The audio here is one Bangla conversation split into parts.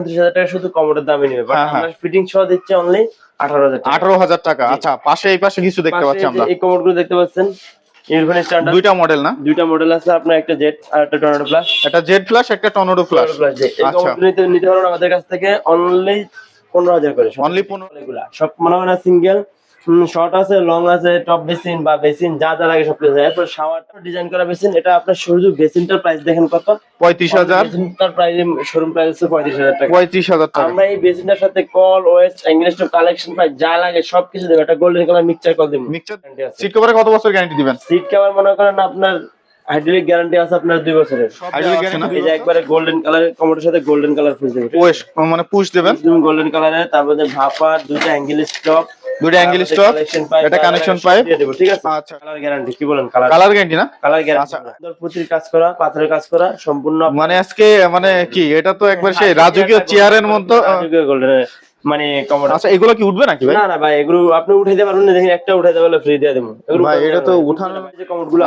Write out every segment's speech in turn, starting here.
ত্রিশ হাজার টাকা শুধু কমোডের দামে নেবে হ্যাঁ, হ্যাঁ। আমরা ফিটিং সহ দিচ্ছি অনলি আঠারো হাজার আঠারো হাজার টাকা। আচ্ছা পাশে এই পাশে কিছু দেখতে পাচ্ছি আমরা। এই কমোডগুলো দেখতে পাচ্ছেন ইরফান স্ট্যান্ডার্ড দুইটা মডেল না? দুইটা মডেল আছে আপনার একটা জেট আর একটা টর্নেডো প্লাস একটা জেড প্লাস একটা টর্নেডো প্লাস আচ্ছা। নিতে আমাদের কাছ থেকে অনলি পনেরো হাজার করে। অনলি পনেরো সব মনে হয় না সিঙ্গেল শর্ট আছে লং আছে টপ বেসিন বা বেসিন যা যা লাগে সব কিছু আছে। এরপর শাওয়ারটা ডিজাইন করা বেসিন এটা আপনার শুধু বেসিনটার প্রাইস দেখেন কত? পঁয়ত্রিশ হাজার। বেসিনটার প্রাইস শোরুম প্রাইস হচ্ছে পঁয়ত্রিশ হাজার টাকা। পঁয়ত্রিশ হাজার টাকা। আমরা এই বেসিনটার সাথে কল ওয়েস্ট ইংলিশ কালেকশন পাই যা লাগে সবকিছু দেবো। একটা গোল্ডেন কালার মিক্সচার কল দেবো। মিক্সচার সিট কভারে কত বছর গ্যারান্টি দিবেন? সিট কভার মনে করেন আপনার হাইড্রোলিক গ্যারান্টি আছে আপনার দুই বছরের। Hydraulic guarantee এই যে একবারে গোল্ডেন কালার কমোডের সাথে গোল্ডেন কালার ফুল দেবে। ওয়েস মানে পুশ দেবেন? গোল্ডেন কালারের তারপরে ভাপা দুইটা অ্যাঙ্গেল স্টপ দুইটা অ্যাঙ্গেল স্টক এটা কানেকশন পাইপ ঠিক আছে? আচ্ছা। কালার গ্যারান্টি কি বলেন কালার কালার গ্যারান্টি না? কালার গ্যারান্টি আচ্ছা। সুন্দর কাজ করা পাথরের কাজ করা সম্পূর্ণ মানে আজকে মানে কি এটা তো একবার সেই রাজকীয় চেয়ারের মতো রাজকীয় গোল্ডেন মানে কমোড আচ্ছা এগুলো কি উঠবে নাকি ভাই? না না ভাই এগুলো আপনি উঠাইতে পারবেন না দেখেন একটা উঠাইতে পারলে ফ্রি দিয়ে দেবো। এগুলো ভাই, এটা তো। উঠানো- যে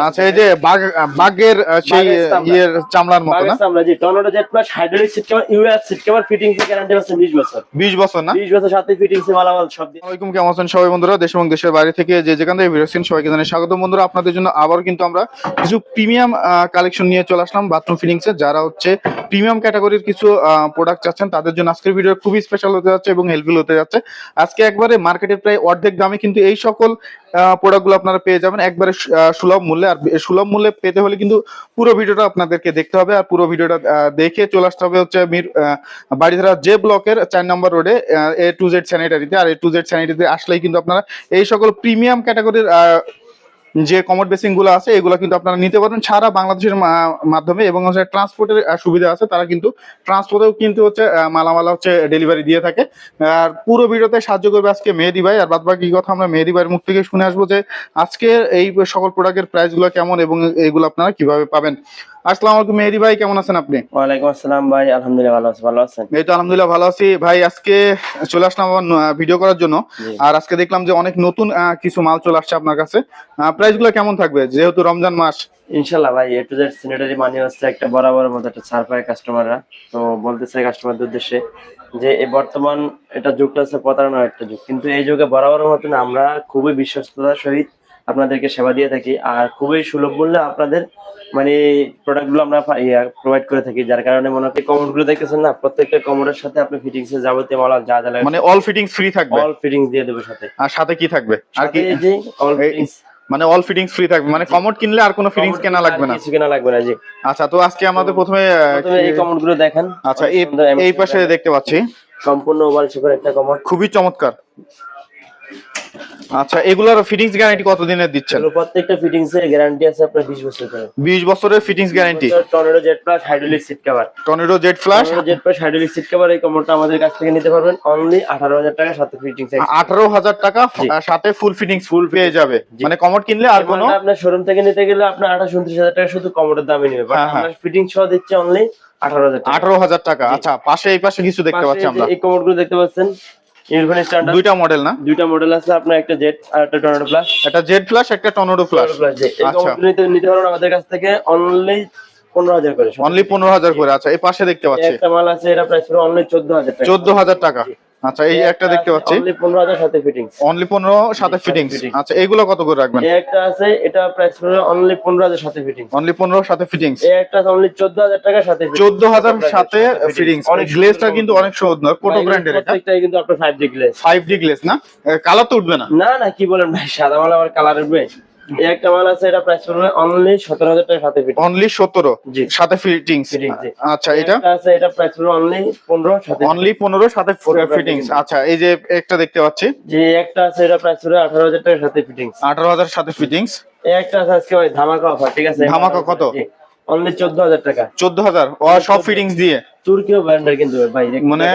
আচ্ছা এই যে বাঘ বাঘের সেই ইয়ের চামড়ার মতো না? আমরা G tornado jet plus hydraulic seat cover US seat cover এর গ্যারান্টি আছে 20 বছর। বিশ বছর না? 20 বছর সাথে এর মালামাল সব দিয়ে। আসসালামাইকুম কেমন আছেন সবাই বন্ধুরা? দেশ এবং দেশের বাইরে থেকে যে যেখান থেকে ভিডিও দেখছেন সবাইকে জানাই স্বাগত বন্ধুরা আপনাদের জন্য আবার কিন্তু আমরা কিছু প্রিমিয়াম কালেকশন নিয়ে চলে আসলাম বাথরুম ফিটিংস এর যারা হচ্ছে প্রিমিয়াম ক্যাটাগরির কিছু প্রোডাক্ট চাচ্ছেন তাদের জন্য আজকের ভিডিও খুবই স্পেশাল হতে যাচ্ছে এবং হেল্পফুল হতে যাচ্ছে। আজকে একবারে মার্কেটের প্রায় অর্ধেক দামে কিন্তু এই সকল প্রোডাক্টগুলো আপনারা পেয়ে যাবেন। একবারে সুলভ মূল্যে। আর সুলভ মূল্যে পেতে হলে কিন্তু পুরো ভিডিওটা আপনাদেরকে দেখতে হবে। আর পুরো ভিডিওটা দেখে চলে আসতে হবে হচ্ছে মির বাড়িধারা জে ব্লকের চার নম্বর রোডে এ টু জেড স্যানিটারিতে আর এ টু জেড স্যানিটারিতে আসলেই কিন্তু আপনারা এই সকল প্রিমিয়াম ক্যাটাগরির যে কমোড বেসিংগুলো আছে এগুলো কিন্তু আপনারা নিতে পারবেন সারা বাংলাদেশের মাধ্যমে এবং হচ্ছে ট্রান্সপোর্টের সুবিধা আছে। তারা কিন্তু ট্রান্সপোর্টেও কিন্তু হচ্ছে মালামালা হচ্ছে ডেলিভারি দিয়ে থাকে। আর পুরো ভিডিওতে সাহায্য করবে আজকে মেহেদি ভাই। আর বাদ বাকি কথা আমরা মেহেদি ভাইয়ের মুখ থেকে শুনে আসব যে আজকে এই সকল প্রোডাক্টের প্রাইসগুলো কেমন এবং এগুলো আপনারা কীভাবে পাবেন। আসসালামু আলাইকুম মেহেদি ভাই কেমন আছেন আপনি? ওয়ালাইকুম আসসালাম ভাই। আলহামদুলিল্লাহ ভালো আছি। ভালো আছেন? এই তো আলহামদুলিল্লাহ ভালো আছি। ভাই আজকে চলে আসলাম ভিডিও করার জন্য। আর আজকে দেখলাম যে অনেক নতুন কিছু মাল চলে আসছে আপনার কাছে। প্রাইসগুলো কেমন থাকবে? যেহেতু রমজান মাস। ইনশাল্লাহ ভাই এ টু জেড সিনেটারি মানে হচ্ছে একটা বরাবর মতো একটা ছাড় পায় কাস্টমাররা তো বলতে চাই কাস্টমারদের উদ্দেশ্যে যে এই বর্তমান এটা যুগটা হচ্ছে প্রতারণার একটা যুগ। কিন্তু এই যুগে বরাবরের মতন আমরা খুবই বিশ্বস্ততার সহিত আপনাদেরকে সেবা দিয়ে থাকি। আর খুবই সুলভ মূল্যে আপনাদের মানে প্রোডাক্টগুলো আমরা প্রোভাইড করে থাকি। যার কারণে মনে হয় কমোডগুলো দেখতেছেন না? প্রত্যেকটা কমোডের সাথে আপনি ফিটিংস এর যাবতীয় মাল যা যা লাগে মানে অল ফিটিংস ফ্রি থাকবে? অল ফিটিংস দিয়ে দেবো সাথে। আর সাথে কি থাকবে? আর কি? অল ফিটিংস মানে অল ফিটিংস ফ্রি থাকবে। মানে কমোড কিনলে আর কোনো ফিটিংস কেনা লাগবে না। কিছু কেনা লাগবে না জি। আচ্ছা তো আজকে আমাদের প্রথমে এই কমোডগুলো দেখেন। আচ্ছা এই পাশে দেখতে পাচ্ছি। সম্পূর্ণ ওভাল শেপের একটা কমোড খুবই চমৎকার। আচ্ছা এগুলোর ফিটিংস গ্যারান্টি কতদিনের দিচ্ছেন? প্রত্যেকটা ফিটিংস এর গ্যারান্টি আছে আপনার 20 বছর করে বিশ বছরের fittings guarantee tornado jet plus hydraulic seat cover tornado Z flash tornado jet plus hydraulic seat cover এই কমোডটা আমাদের কাছ থেকে নিতে পারবেন। অনলি 18000 টাকা সাথে ফিটিংস আঠারো হাজার টাকা জি। সাথে ফুল ফিটিংস ফুল পেয়ে যাবে। মানে কমোড কিনলে আর কোনো আপনার শোরুম থেকে নিতে গেলে আপনার 28 29000 টাকা শুধু কমোডের দামে নেবে। বাট হ্যাঁ, হ্যাঁ। আমরা ফিটিংস সহ দিচ্ছি অনলি 18000 টাকা। আঠারো হাজার টাকা। আচ্ছা পাশে এই পাশে কিছু দেখতে পাচ্ছি আমরা। এই কমোডগুলো দেখতে পাচ্ছেন। ইরফান স্ট্যান্ডার্ড দুইটা মডেল না? দুইটা মডেল আছে আপনার একটা জেড আর একটা টর্নেডো প্লাস একটা জেড প্লাস একটা টর্নেডো প্লাস আচ্ছা। নিতে পারবেন আমাদের কাছ থেকে অনলি 15000 করে। অনলি পনেরো হাজার করে আচ্ছা। এই পাশে দেখতে পাচ্ছি। একটা মাল আছে এটা প্রাইস অনলি 14000 টাকা। চোদ্দ হাজার টাকা। আচ্ছা এই একটা দেখতে পাচ্ছি। অনলি 15000 সাথে ফিটিংস অনলি পনেরো সাথে সাথে ফিটিংস আচ্ছা এগুলো কত করে রাখবেন? এই একটা আছে এটা প্রাইস পুরো অনলি 15000 সাথে ফিটিংস অনলি পনেরো সাথে ফিটিংস এই একটা আছে অনলি 14000 টাকা সাথে fitting। চোদ্দ হাজার সাথে ফিটিংস অনেক গ্লেজটা সুন্দর কিন্তু অনেক সুন্দর কোটো ভাই, ব্র্যান্ডের এটা। প্রত্যেকটাই কিন্তু আপনার 5 D glaze five D glaze না? কালার তো উঠবে না। না না কি বলেন ভাই সাদা মাল আবার কালার উঠবে? এই একটা মাল আছে এটা প্রাইস পড়বে অনলি 17000 টাকা সাথে ফিটিং অনলি সতেরো? জি। সাথে ফিটিংস Fittings, আচ্ছা এটা? আছে এটা প্রাইস পড়বে অনলি 15 সাথে অনলি পনেরো সাথে Photo ফিটিংস আচ্ছা এই যে একটা দেখতে পাচ্ছি। যে একটা আছে এটা প্রাইস পড়বে 18000 টাকা সাথে ফিটিংস আঠারো হাজার সাথে ফিটিংস এই একটা আছে আজকে ভাই ধামাকা অফার ঠিক আছে? ধামাকা কত? অনলি 14000 টাকা। ও সব ফিটিংস দিয়ে? তুর্কিও ব্র্যান্ডের কিন্তু ভাই মানে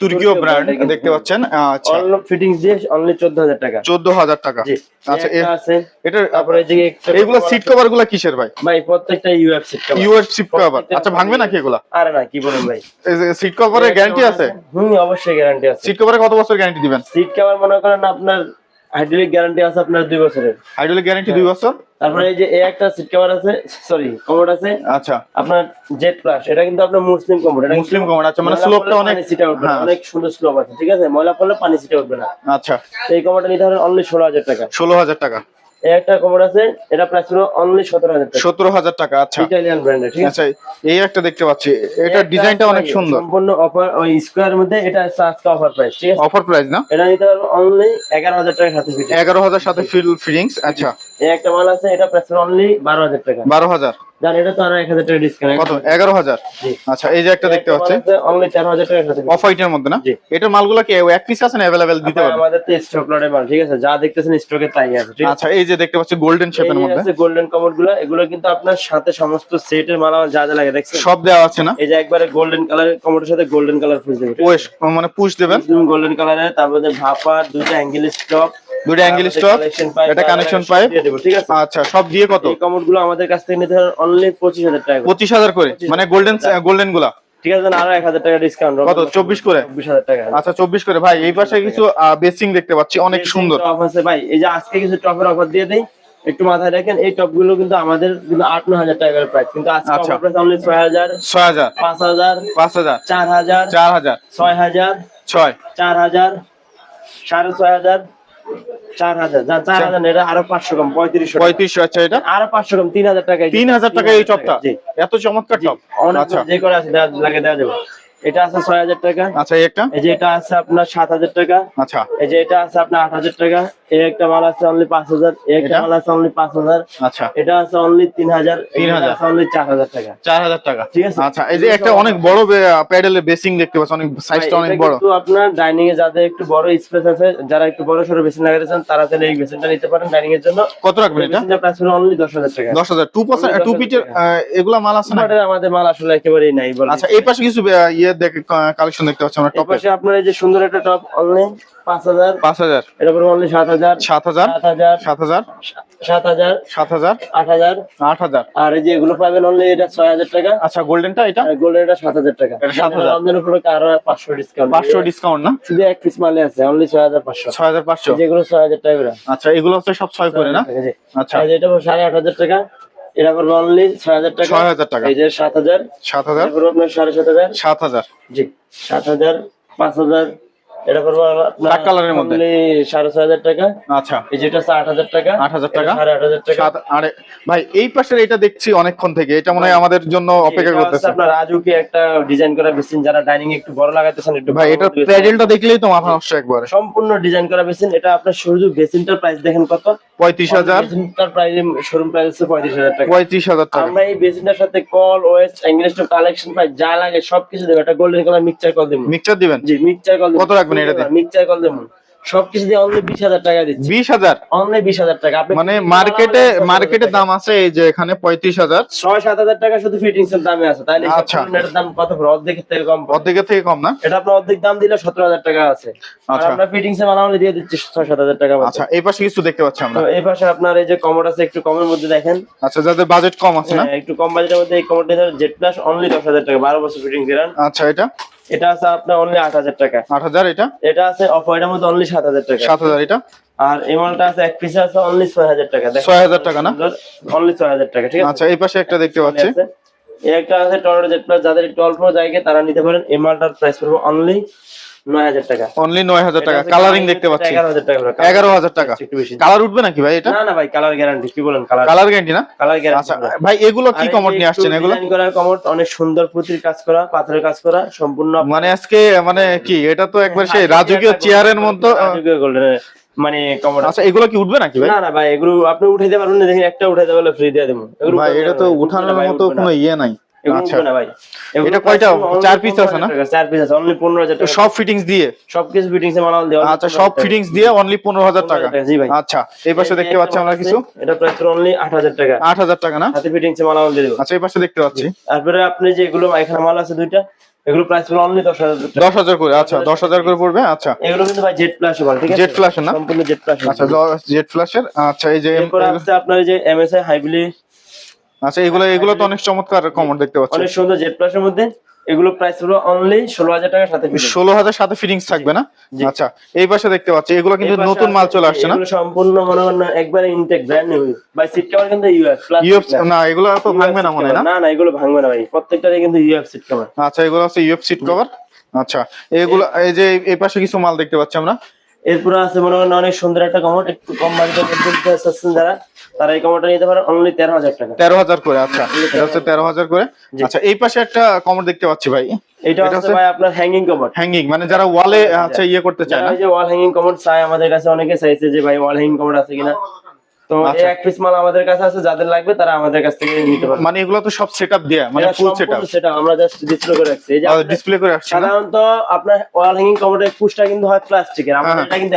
তুর্কিও ব্র্যান্ড দেখতে পাচ্ছেন? আচ্ছা। অল ফিটিংস দিয়ে অনলি 14000 টাকা। আচ্ছা এটা তারপরে যে সিট কভারগুলা কিসের ভাই? ভাই প্রত্যেকটা UF seat cover US seat cover আচ্ছা ভাঙবে নাকি এগুলা? আরে না কি বলেন ভাই? সিট কভারের গ্যারান্টি আছে? হুম অবশ্যই গ্যারান্টি আছে। সিট কভারে কত বছর গ্যারান্টি দিবেন? সিট কভার মনে করেন আপনার হাইড্রোলিক গ্যারান্টি আছে আপনার দুই বছরের। হাইড্রোলিক গ্যারান্টি দুই বছর? তারপরে এই যে এ একটা সিট কভার আছে সরি কমোড আছে। আচ্ছা। আপনার জেট প্লাস এটা কিন্তু আপনার মুসলিম কমোড এটা মুসলিম কমোড আচ্ছা মানে স্লোপটা অনেক সিট আউট উঠবে হ্যাঁ। অনেক সুন্দর স্লোপ আছে ঠিক আছে? ময়লা পড়লে পানি ছিটা উঠবে না। আচ্ছা। এই কমোডটা নিতে হবে অনলি ষোলো হাজার টাকা। ষোলো হাজার টাকা। এই একটা কমোড আছে এটা প্রাইস হলো অনলি সতেরো হাজার টাকা। সতেরো হাজার টাকা আচ্ছা। ইটালিয়ান ব্র্যান্ডের ঠিক আছে? আচ্ছা এই একটা দেখতে পাচ্ছি। এটা ডিজাইনটা অনেক সুন্দর। সম্পূর্ণ অফার ওই স্কোয়ার মধ্যে এটা আজকে অফার প্রাইস ঠিক আছে? অফার প্রাইস না? এটা নিতে পারব অনলি এগারো হাজার টাকা সাথে ফিট এগারো হাজার সাথে ফিল ফিটিংস আচ্ছা। এই একটা মাল আছে এটা প্রাইস অনলি বারো হাজার টাকা। বারো হাজার। জান এটা তো আরও এক হাজার টাকা ডিসকাউন্ট কত? এগারো হাজার? জি। আচ্ছা এই যে একটা দেখতে পাচ্ছি। অনলি তেরো হাজার টাকা সাথে অফ হোয়াইটের মধ্যে না? জি। এটার মালগুলো কি এক পিস আছে না অ্যাভেলেবেল দিতে ভাই, পারবে আমাদের তো স্টক লটের মাল ঠিক আছে? যা দেখতেছেন স্টকে তাই আছে ঠিক আচ্ছা এই যে দেখতে পাচ্ছি গোল্ডেন শেপের মধ্যে। গোল্ডেন কমোডগুলো এগুলো কিন্তু আপনার সাথে সমস্ত সেটের মাল যা যা লাগে দেখছেন? সব দেওয়া আছে না? এই যে একবারে গোল্ডেন কালার কমোডের সাথে গোল্ডেন কালার ফুল দেবে ওয়েস মানে পুশ দেবেন? গোল্ডেন কালারের তারপরে ভাপার দুটো অ্যাঙ্গেল স্টপ দুটো অ্যাঙ্গেল স্টক এটা কানেকশন পাইপ ঠিক আছে? আচ্ছা সব দিয়ে কত? এই কমোডগুলো আমাদের কাছ থেকে নিতে অনলি পঁচিশ হাজার টাকা করে। পঁচিশ হাজার করে? মানে গোল্ডেন গোল্ডেনগুলা ঠিক আছে আরও এক হাজার টাকা ডিসকাউন্ট কত চব্বিশ করে? চব্বিশ হাজার টাকা। আচ্ছা চব্বিশ করে। ভাই এই পাশে কিছু বেসিং দেখতে পাচ্ছি অনেক সুন্দর। টপ আছে ভাই। এই যে আজকে কিছু টপের অফার দিয়ে দেই একটু মাথায় রাখেন এই টপগুলো কিন্তু আমাদের কিন্তু আট ন হাজার টাকার প্রাইস কিন্তু আজকে আচ্ছা। প্রাইস অনলি ছয় হাজার ছয় হাজার। পাঁচ হাজার পাঁচ হাজার। চার হাজার চার হাজার। ছয় হাজার ছয়। চার হাজার সাড়ে ছয় হাজার চার হাজার চার হাজার এটা আরও পাঁচশো কম পঁয়ত্রিশশো। পঁয়ত্রিশশো আচ্ছা এটা? আরও পাঁচশো কম তিন হাজার টাকা তিন হাজার টাকা এই চপটা? এত চমৎকার টপ আচ্ছা। যে করে আছে লাগে দেওয়া যাবে। এটা আছে ছয় হাজার টাকা। আচ্ছা একটা? এই যে এটা আছে আপনার সাত হাজার টাকা। আচ্ছা। এই যে এটা আছে আপনার আট হাজার টাকা। এই একটা মাল আছে অনলি পাঁচ হাজার এই একটা মাল আছে অনলি পাঁচ হাজার। আচ্ছা। এটা আছে অনলি তিন হাজার তিন হাজার। অনলি চার হাজার টাকা। চার হাজার টাকা। ঠিক আছে। আচ্ছা এই যে একটা অনেক বড় প্যাডেলের বেসিং দেখতে পাচ্ছি অনেক সাইজটা অনেক বড়। কিন্তু আপনার ডাইনিং এ যাদের একটু বড় স্পেস আছে যারা একটু বড় সড়ো বেসিন লাগাতে চান তারা তাহলে এই বেসিনটা নিতে পারেন ডাইনিং এর জন্য। কত রাখবেন এটা? বেসিনটা প্রাইস হলো অনলি দশ হাজার টাকা। দশ হাজার। টু পার্সেন্ট দশ টু হাজার পিটের এগুলা মাল আছে না? আমাদের মাল আসলে একেবারেই নাই বলে আচ্ছা এই পাশে কিছু ইয়ে দেখে কালেকশন দেখতে পাচ্ছি আমরা টপে পাশে আপনার এই যে সুন্দর একটা টপ অনলি পাঁচ হাজার। পাঁচ হাজার। এটা পড়বে অনলি সাত হাজার সাত হাজার সাত হাজার সাত হাজার সাত হাজার সাত হাজার আট হাজার। আট হাজার। আর এই যে এগুলো পাবেন অনলি এটা ছয় হাজার টাকা। আচ্ছা গোল্ডেনটা এটা? আর গোল্ডেন এটা সাত হাজার টাকা। এটা 7,000 রমজান উপলক্ষে আরও পাঁচশো ডিসকাউন্ট পাঁচশো ডিসকাউন্ট না? শুধু এক পিস মালে আছে অনলি ছয় হাজার পাঁচশো। ছয় হাজার পাঁচশো? যেগুলো ছয় হাজার টাকা আচ্ছা এগুলো হচ্ছে সব ছয় করে না। আচ্ছা। এটা সাড়ে আট হাজার টাকা। এটা পড়বে অনলি ছয় হাজার টাকা। ছয় হাজার টাকা। এই যে সাত হাজার। সাত হাজার। আপনার সাড়ে সাত হাজার। সাত হাজার। জি সাত হাজার পাঁচ হাজার এটা পড়বে আপনার Black মধ্যে। সাড়ে ছয় হাজার টাকা। আচ্ছা। এই যেটা আট হাজার টাকা 8,000 টাকা। সাড়ে আট হাজার টাকা। আরে ভাই এই পাশের এটা দেখছি অনেকক্ষণ থেকে। এটা মনে হয় আমাদের জন্য অপেক্ষা করতেছে। আপনার রাজুকে একটা ডিজাইন করা বেসিন যারা ডাইনিং একটু বড় লাগাতেছেন একটু ভাই এটা প্যাডেলটা দেখলেই তো মাথা নষ্ট একবারে। সম্পূর্ণ ডিজাইন করা বেসিন এটা আপনার বেসিনটার প্রাইস দেখেন কত? পঁয়ত্রিশ হাজার। বেসিনটার প্রাইস শোরুম প্রাইস হচ্ছে পঁয়ত্রিশ হাজার টাকা। পঁয়ত্রিশ হাজার টাকা। আমরা এই বেসিনটার সাথে কল ওয়েস্ট কালেকশন পাই যা লাগে সবকিছু দেবো। গোল্ডেন কালার মিক্সচার কল দেবো। মিক্সচার দিবেন? জি মিক্সচার কল কত রাখবেন? এটাতে? মিক্সচার কল দেবো। সবকিছু দিয়ে অনলি হাজার টাকা দিচ্ছি। অনলি আপনি মানে মার্কেটে দাম আছে এই যে এখানে টাকা শুধু ফিটিংস এর দামে আছে। আচ্ছা। এটার দাম কত অর্ধেকের থেকে কম অর্ধেকের থেকে কম না? এটা অর্ধেক দাম দিলে সতেরো হাজার টাকা আছে। আর আচ্ছা। আমরা ফিটিংস এ বানালে দিয়ে দিচ্ছি ছয় সাত হাজার টাকা। আচ্ছা এই পাশে কিছু দেখতে পাচ্ছি আমরা। এই পাশে আপনার এই যে কমোড আছে একটু কমের মধ্যে দেখেন। আচ্ছা যাদের বাজেট কম আছে না? হ্যাঁ, একটু কম বাজেটের মধ্যে এই জেড প্লাস অনলি টাকা বারো বছর ফিটিং দিলেন আচ্ছা এটা? এটা আছে আপনার অনলি আট হাজার টাকা। আট হাজার এটা? এটা আছে অফ হোয়াইটের মধ্যে অনলি সাত হাজার টাকা। সাত হাজার এটা? আর এই মালটা আছে এক পিসে আছে অনলি ছয় হাজার টাকা। ছয় হাজার টাকা না? অনলি ছয় হাজার টাকা ঠিক আছে? আচ্ছা এই পাশে একটা দেখতে পাচ্ছি। এই একটা আছে টর্নেডো জেট প্লাস যাদের একটু অল্প জায়গায় তারা নিতে পারেন। এই মালটার প্রাইস পড়বে অনলি টাকা। অনলি নয় হাজার টাকা। কালারিং দেখতে পাচ্ছি। এগারো হাজার টাকা করে। এগারো হাজার টাকা। কালার উঠবে নাকি ভাই এটা? না না ভাই কালার গ্যারান্টি কি বলেন কালার কালার গ্যারান্টি না? কালার আচ্ছা ভাই এগুলো কি কমোড নিয়ে আসছেন এগুলো? ডিজাইন করা কমোড অনেক সুন্দর পুঁতির কাজ করা পাথরের কাজ করা সম্পূর্ণ মানে আজকে মানে কি এটা তো একবার সেই রাজকীয় চেয়ারের রাজকীয় গোল্ডেন মানে কমোড আচ্ছা এগুলো কি উঠবে নাকি ভাই? না না ভাই এগুলো আপনি উঠাইতে পারবেন না দেখেন একটা উঠাইতে পারলে ফ্রি দিয়ে দেবো। ভাই এটা তো উঠানোর মতো কোনো ইয়ে নাই। আচ্ছা। উঠবে না ভাই। এগুলো এটা কয়টা? চার piece আছে না? চার পিস আছে অনলি পনেরো হাজার তো টাকা। সব ফিটিংস দিয়ে? সবকিছু ফিটিংস এ মানাল দেওয়া। আচ্ছা সব ফিটিংস দিয়ে অনলি পনেরো হাজার টাকা। জি ভাই। আচ্ছা এই পাশে দেখতে পাচ্ছি আমরা কিছু? এটা প্রাইস অনলি আট হাজার টাকা। আট হাজার টাকা না? হাতে ফিটিংস এ মানাল দিয়ে দেবো। আচ্ছা এই পাশে দেখতে পাচ্ছি। তারপরে আপনি যে এগুলো এখানে মাল আছে দুইটা এগুলো প্রাইস হলো অনলি দশ হাজার করে আচ্ছা দশ হাজার করে পড়বে আচ্ছা। এগুলো কিন্তু ভাই ঠিক আছে? জেড ফ্ল্যাশ না? সম্পূর্ণ জেড প্লাস আচ্ছা ফ্ল্যাশের আচ্ছা এই যে এরপর আছে আপনার এই যে এমএসআই হাইব্রিড আচ্ছা এগুলো এগুলো তো অনেক চমৎকার কমোড দেখতে পাচ্ছি। অনেক সুন্দর জেড প্লাসের মধ্যে এগুলো প্রাইস হলো অনলি ষোলো হাজার টাকার সাথে। ষোলো হাজার সাথে ফিটিংস থাকবে না? আচ্ছা এই পাশে দেখতে পাচ্ছি এগুলো কিন্তু নতুন মাল চলে আসছে না? সম্পূর্ণ মনে করেন না, একবারে ইনটেক ব্র্যান্ড নিউ ভাই সিট কভার কিন্তু ইউএফ ইউএফ না এগুলো তো ভাঙবে না মনে হয় না? না না এগুলো ভাঙবে না ভাই প্রত্যেকটারই কিন্তু ইউএফ সিট কভার আচ্ছা এগুলো হচ্ছে ইউএফ সিট কভার আচ্ছা এগুলো এই যে এই পাশে কিছু মাল দেখতে পাচ্ছি আমরা। এরপরে আছে মনে করেন অনেক সুন্দর একটা কমোড একটু কম বাজেটের মধ্যে চাচ্ছেন যারা তারা এই কমোডটা নিতে পারে অনলি তেরো হাজার টাকা। তেরো হাজার করে আচ্ছা। এটা হচ্ছে তেরো হাজার করে। আচ্ছা এই পাশে একটা কমর দেখতে পাচ্ছি ভাই। এটা হচ্ছে ভাই আপনার হ্যাঙ্গিং কমোড। হ্যাঙ্গিং মানে যারা ওয়ালে আচ্ছা ইয়ে করতে চায় না। যে ওয়াল হ্যাঙ্গিং কমোড চায় আমাদের কাছে অনেকে চাইছে যে ভাই ওয়াল হ্যাঙ্গিং কমোড আছে কিনা। তো এই আচ্ছা। এক পিস মাল আমাদের কাছে আছে যাদের লাগবে তারা আমাদের কাছ থেকে নিতে পারবে। মানে এগুলো তো সব সেটআপ দেয়া মানে ফুল সেটআপ সেটা আমরা জাস্ট ডিসপ্লে করে রাখছি। এই যে ডিসপ্লে করে না? সাধারণত আপনার ওয়াল হ্যাঙ্গিং কমোডের পুশটা কিন্তু হয় প্লাস্টিকের আমাদের হ্যাঁ। এটা কিন্তু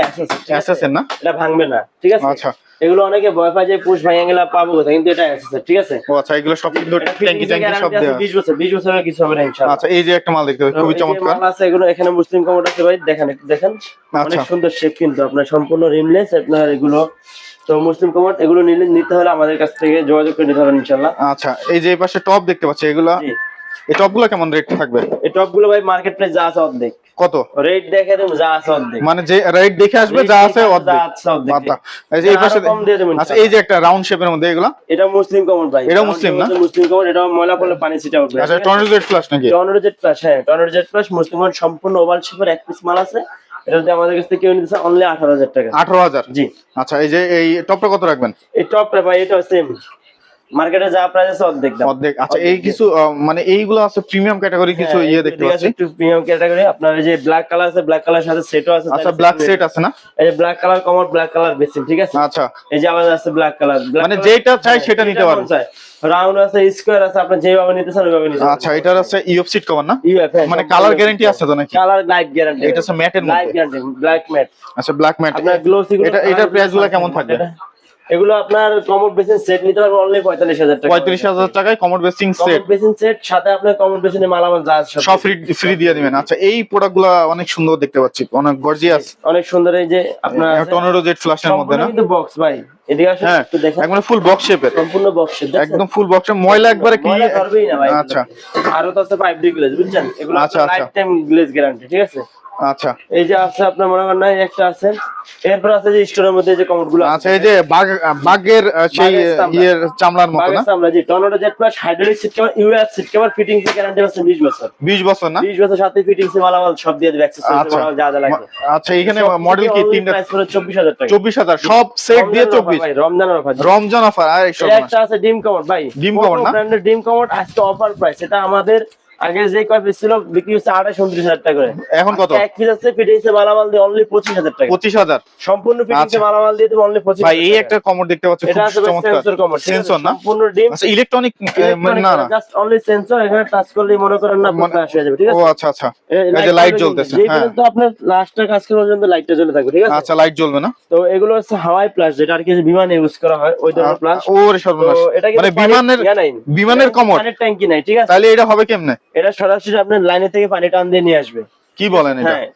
অ্যাসেস না? এটা ভাঙবে না ঠিক আছে? আচ্ছা। এগুলো অনেকে ভয় পায় যে পুশ ভাঙে গেলে পাবো কোথায় কিন্তু এটা অ্যাসেস ঠিক আছে? ও আচ্ছা এগুলো সব কিন্তু ট্যাঙ্কি ট্যাঙ্কি সব দেয়া 20 বছর 20 বছরের কিছু হবে না ইনশাআল্লাহ। আচ্ছা এই যে একটা মাল দেখতে খুবই চমৎকার। মাল আছে এগুলো এখানে মুসলিম কমোড আছে ভাই দেখেন দেখেন। অনেক আচ্ছা সুন্দর শেপ কিন্তু আপনার সম্পূর্ণ রিমলেস আপনার এগুলো তো মুসলিম কমোড এগুলো নিলে নিতে হলে আমাদের কাছ থেকে যোগাযোগ করে নিতে পারেন ইনশাআল্লাহ। আচ্ছা এই যে এই পাশে টপ দেখতে পাচ্ছি এগুলা এই টপগুলো কেমন রেট থাকবে? এই টপগুলো ভাই মার্কেট প্রাইস যা আছে অর্ধেক। কত? রেট দেখে দেবো যা আছে অর্ধেক। মানে যে রেট দেখে আসবে যা আছে অর্ধেক। আচ্ছা এই যে এই পাশে কম দিয়ে দেবেন আচ্ছা এই যে একটা রাউন্ড শেপের মধ্যে এগুলা? এটা মুসলিম কমোড ভাই। এটা মুসলিম না? মুসলিম কমোড এটা ময়লা পড়লে পানি ছিটা উঠবে। আচ্ছা টর্নেডো জেড প্লাস নাকি? টর্নেডো জেট প্লাস হ্যাঁ টর্নেডো জেট প্লাস মুসলিম সম্পূর্ণ ওভাল শেপের এক পিস মাল আছে। এটাতে আমাদের কাছ থেকে কেউ চান অনলি আঠারো হাজার টাকা। আঠারো হাজার? জি। আচ্ছা এই যে এই টপটা কত রাখবেন? এই টপটা ভাই এটা সেম মার্কেটে যা প্রাইস আছে অর্ধেক দাম অর্ধেক। আচ্ছা এই কিছু মানে এইগুলো আছে প্রিমিয়াম ক্যাটাগরি কিছু হ্যাঁ, ইয়ে দেখতে পাচ্ছি? একটু প্রিমিয়াম ক্যাটাগরি আপনার যে ব্ল্যাক কালার আছে ব্ল্যাক কালার সাথে সেটও আছে আচ্ছা ব্ল্যাক সেট আছে না? এই যে ব্ল্যাক কালার কমর ব্ল্যাক কালার বেশি ঠিক আছে? আচ্ছা। এই যে আমাদের আছে ব্ল্যাক কালার মানে যেটা চাই সেটা নিতে পারবেন। রাউন্ড আছে স্কোয়ার আছে আপনি যেভাবে নিতে চান ওইভাবে নিতে আচ্ছা এটার আছে ইউএফ সিট কভার না? ইউএফ মানে কালার গ্যারান্টি আছে তো নাকি? কালার লাইফ গ্যারান্টি এটা হচ্ছে ম্যাটের লাইফ মধ্যে। গ্যারান্টি ব্ল্যাক ম্যাট আচ্ছা ব্ল্যাক ম্যাট আপনার গ্লোসি এটা এটার প্রাইসগুলো কেমন থাকবে? এগুলো আপনার কমোড বেসিন সেট নিতে পারবেন অনলি পঁয়তাল্লিশ হাজার টাকা। পঁয়ত্রিশ হাজার টাকায় commode basin set commode basin set সাথে আপনার কমোড বেসিনে মালামাল যা আছে সব ফ্রি ফ্রি দিয়ে দিবেন। আচ্ছা এই প্রোডাক্টগুলা অনেক সুন্দর দেখতে পাচ্ছি। অনেক গর্জিয়াস অনেক সুন্দর এই যে আপনার টর্নেডো জেট ফ্ল্যাশের মধ্যে না? কিন্তু বক্স ভাই। এদিকে হ্যাঁ, আচ্ছা। আচ্ছা, আচ্ছা। সেই চামড়ার মতো চামড়া সিট সিট ফিটিং গ্যারান্টি আছে 20 বছর। 20 বছর না? 20 বছর সাথে ফিটিং মালামাল সব দিয়ে দেবে যা আচ্ছা এখানে মডেল কি? তিনটা চব্বিশ হাজার চব্বিশ হাজার সব সেট দিয়ে পিস রমজান অফার আর একটা আছে ডিম কমন ভাই। ডিম কমন না? ডিম কমন আজকে অফার প্রাইস। এটা আমাদের আগে যে কয় পিস ছিল বিক্রি হচ্ছে আঠাশ উনত্রিশ হাজার টাকা করে। এখন কত? এক পিস আছে ফিটিংস এর মালামাল দিয়ে অনলি পঁচিশ হাজার টাকা। পঁচিশ হাজার। সম্পূর্ণ আচ্ছা। মালামাল দিয়ে তুমি অনলি পঁচিশ ভাই এই একটা কমর দেখতে পাচ্ছি এটা আছে সেন্সর কমোড সেন্সর না? সম্পূর্ণ ডিম আচ্ছা ইলেকট্রনিক না না। জাস্ট অনলি সেন্সর এখানে টাচ করলেই মনে করেন না মানে- ফ্ল্যাশ হয়ে যাবে ঠিক ও আচ্ছা আচ্ছা। এই যে লাইট জ্বলতেছে হ্যাঁ। আপনার লাস্টটা কাজ করার পর্যন্ত লাইটটা জ্বলে থাকবে ঠিক আছে? আচ্ছা লাইট জ্বলবে না? তো এগুলো হচ্ছে হাওয়াই প্লাস যেটা আর কি বিমানে ইউজ করা হয় ওই ধরনের প্লাস ওরে সর্বনাশ। মানে বিমানের। বিমানের কমর ট্যাঙ্কি নাই ঠিক আছে? তাহলে এটা হবে কেমনে? এটা সরাসরি আপনার লাইনে থেকে পানি টান দিয়ে নিয়ে আসবে। কি বলেন এটা? হ্যাঁ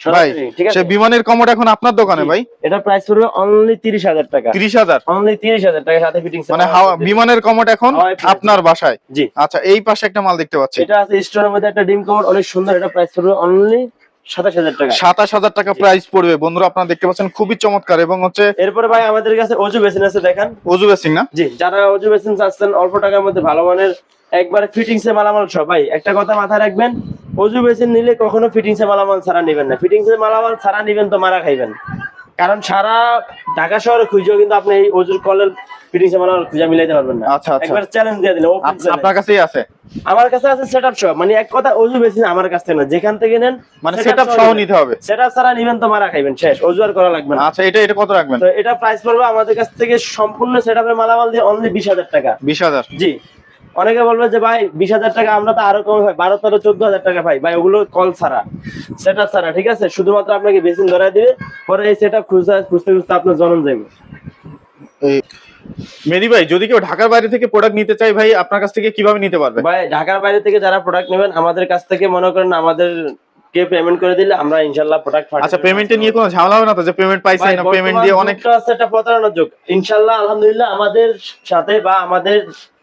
ভাই সে বিমানের এখন আপনার দোকানে ভাই? এটা প্রাইস পড়বে অনলি তিরিশ হাজার টাকা। তিরিশ হাজার? অনলি তিরিশ হাজার টাকা সাথে মানে হাওয়া বিমানের কমট এখন আপনার বাসায়? জি। আচ্ছা এই পাশে একটা মাল দেখতে পাচ্ছি। এটা আছে স্টোরের মধ্যে একটা ডিম কমোড অনেক সুন্দর এটা প্রাইস পড়বে অনলি সাতাশ হাজার টাকা। প্রাইস পড়বে। বন্ধুরা আপনারা দেখতে পাচ্ছেন খুবই চমৎকার এবং হচ্ছে এরপরে ভাই আমাদের কাছে অজু বেসিন আছে দেখেন। ওজু বেসিং না? জি যারা অজু বেসিন চাচ্ছেন অল্প টাকার মধ্যে ভালো মানের একবারে ফিটিংস এ মালামাল সব। ভাই একটা কথা মাথায় রাখবেন অজু বেসিন নিলে কখনো ফিটিংস মালামাল ছাড়া নেবেন না। ফিটিংস মালামাল ছাড়া নেবেন তো মারা খাইবেন। কারণ সারা ঢাকা শহরে খুঁজেও কিন্তু আপনি এই অজুর কলের ফিটিংস এ মালামাল খুঁজে মিলাইতে পারবেন না। আচ্ছা, আচ্ছা। একবার চ্যালেঞ্জ দিয়ে দিলে open আপ- challenge। আপনার কাছেই আছে। আমার কাছে আছে সেটআপ সব মানে এক কথা অজু আমার কাছ না। যেখান থেকে নেন মানে সেটআপ সহ নিতে হবে। সেটআপ ছাড়া নিবেন তো মারা খাইবেন শেষ। অজু আর করা লাগবে না। আচ্ছা এটা এটা কত রাখবেন? তো এটা প্রাইস পড়বে আমাদের কাছ থেকে সম্পূর্ণ সেটআপের মালামাল দিয়ে অনলি বিশ হাজার টাকা। বিশ হাজার। জি। অনেকে বলবে যে ভাই বিশ হাজার টাকা আমরা তো আরও কম হয়। বারো তেরো চোদ্দ হাজার টাকা পাই। ভাই ওগুলো কল ছাড়া। সেটা ছাড়া ঠিক আছে? শুধুমাত্র আপনাকে বেসিন ধরাই দিবে। পরে এই সেটা খুঁজতে খুঁজতে খুঁজতে আপনার জনম যাবে এই মেরি ভাই যদি কেউ ঢাকার বাইরে থেকে প্রোডাক্ট নিতে চাই ভাই আপনার কাছ থেকে কীভাবে নিতে পারবে? ভাই ঢাকার বাইরে থেকে যারা প্রোডাক্ট নেবেন আমাদের কাছ থেকে মনে করেন আমাদের কে পেমেন্ট করে দিলে আমরা ইনশাল্লাহ প্রোডাক্ট আচ্ছা পেমেন্টে নিয়ে কোনো ঝামেলা হবে না তো? যে পেমেন্ট পাইছি না পেমেন্ট দিয়ে অনেক আছে একটা প্রতারণার যোগ। ইনশাল্লাহ আলহামদুলিল্লাহ আমাদের সাথে বা আমাদের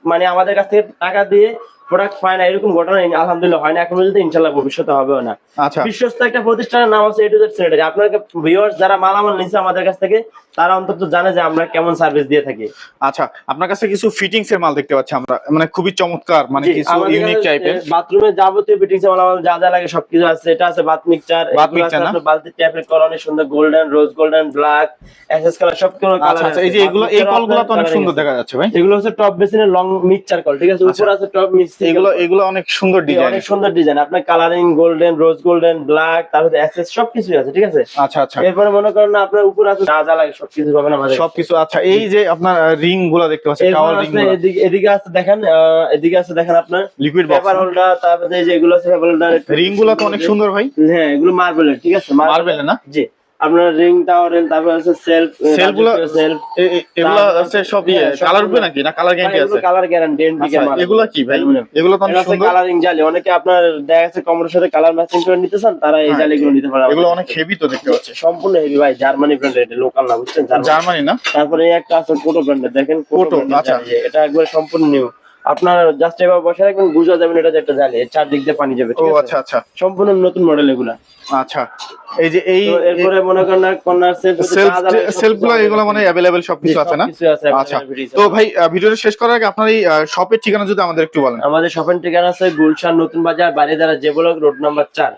মানে আমাদের কাছ থেকে টাকা দিয়ে প্রোডাক্ট পায় না এরকম ঘটনা আলহামদুলিল্লাহ হয় না। এখন পর্যন্ত ইনশাল্লাহ ভবিষ্যতে হবেও না। আচ্ছা। বিশ্বস্ত একটা প্রতিষ্ঠানের নাম আছে এটু জেড আপনার ভিউয়ার্স যারা মালামাল নিচ্ছে আমাদের কাছ থেকে তারা অন্তত জানে যে আমরা কেমন সার্ভিস দিয়ে থাকি। আচ্ছা আপনার কাছে কিছু ফিটিংস এর মাল দেখতে পাচ্ছি আমরা। মানে খুবই চমৎকার মানে কিছু ইউনিক টাইপের বাথরুমে যাবতীয় ফিটিংস মালামাল যা যা লাগে সবকিছু আছে। এটা আছে বাথ মিক্সচার বাথ mixture না? বালতি ট্যাপের কল অনেক সুন্দর golden rose golden black SS colour সব কোনো আচ্ছা কালার আচ্ছা এই যে এগুলো এই কলগুলো তো অনেক সুন্দর দেখা যাচ্ছে ভাই। এগুলো হচ্ছে টপ বেসিনের লং মিক্সচার কল ঠিক আছে? আচ্ছা। উপরে আছে টপ মিক্সচার এগুলো এগুলো অনেক সুন্দর ডিজাইন অনেক সুন্দর ডিজাইন আপনার colouring golden rose golden black তারপরে এসএস সবকিছুই আছে ঠিক আছে? আচ্ছা আচ্ছা। এরপরে মনে করেন আপনার উপরে আছে যা যা লাগে সবকিছু পাবেন আমাদের। সবকিছু আচ্ছা এই যে আপনার রিংগুলা দেখতে পাচ্ছেন টাওয়ার রিং এদিকে আছে দেখেন এদিকে আছে দেখেন আপনার লিকুইড বক্স পেপার হোল্ডার তারপরে এই যে এগুলো আছে পেপার হোল্ডার রিংগুলো তো অনেক সুন্দর ভাই। হ্যাঁ এগুলো মার্বেলের ঠিক আছে? মার্বেলের না? জি। আপনার রিং টাওয়ার তারপরে আছে সেলফ Shelf গুলো- সেলফ এগুলা হচ্ছে সব ইয়ে হ্যাঁ, কালার গুলো- উপরে নাকি? না কালার গ্যারান্টি আছে? কালার গ্যারান্টি এনপিকে আচ্ছা এগুলা কি ভাই? এগুলো। তো অনেক সুন্দর। কালারিং জালি। অনেকে আপনার দেখা যাচ্ছে কমরের সাথে কালার ম্যাচিং করে নিতে চান তারা এই হ্যাঁ, জালিগুলো নিতে পারে। এগুলো অনেক হেভি তো দেখতে পাচ্ছি। সম্পূর্ণ হেভি ভাই জার্মানি ব্র্যান্ডের এটা লোকাল না বুঝছেন? জার্মানি না? তারপরে এই একটা আছে কোটো ব্র্যান্ডের দেখেন কোটো। আচ্ছা। এটা একবার সম্পূর্ণ নিউ আপনার জাস্ট এবার বসে রাখবেন বুঝা যাবেন এটা যে একটা জালি চারদিক দিয়ে পানি যাবে ঠিক আছে? আচ্ছা আচ্ছা। সম্পূর্ণ নতুন মডেল এগুলা। আচ্ছা এই যে এই এরপরে মনে করেন কর্নার সেলফ সেলফ সেলফগুলো এগুলো মানে অ্যাভেলেবেল সবকিছু আছে না? আচ্ছা তো ভাই ভিডিওটা শেষ করার আগে আপনার এই শপের ঠিকানা যদি আমাদের একটু বলেন। আমাদের শপিং ঠিকানা আছে গুলশান নতুন বাজার বাড়িদারা যে ব্লক রোড নাম্বার চার।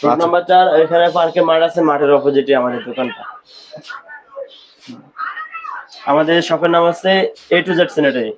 রোড আচ্ছা। নাম্বার চার এখানে পার্কে মাঠ আছে মাঠের অপোজিটে আমাদের দোকানটা। আমাদের শপের নাম আছে এ টু জেড স্যানিটারি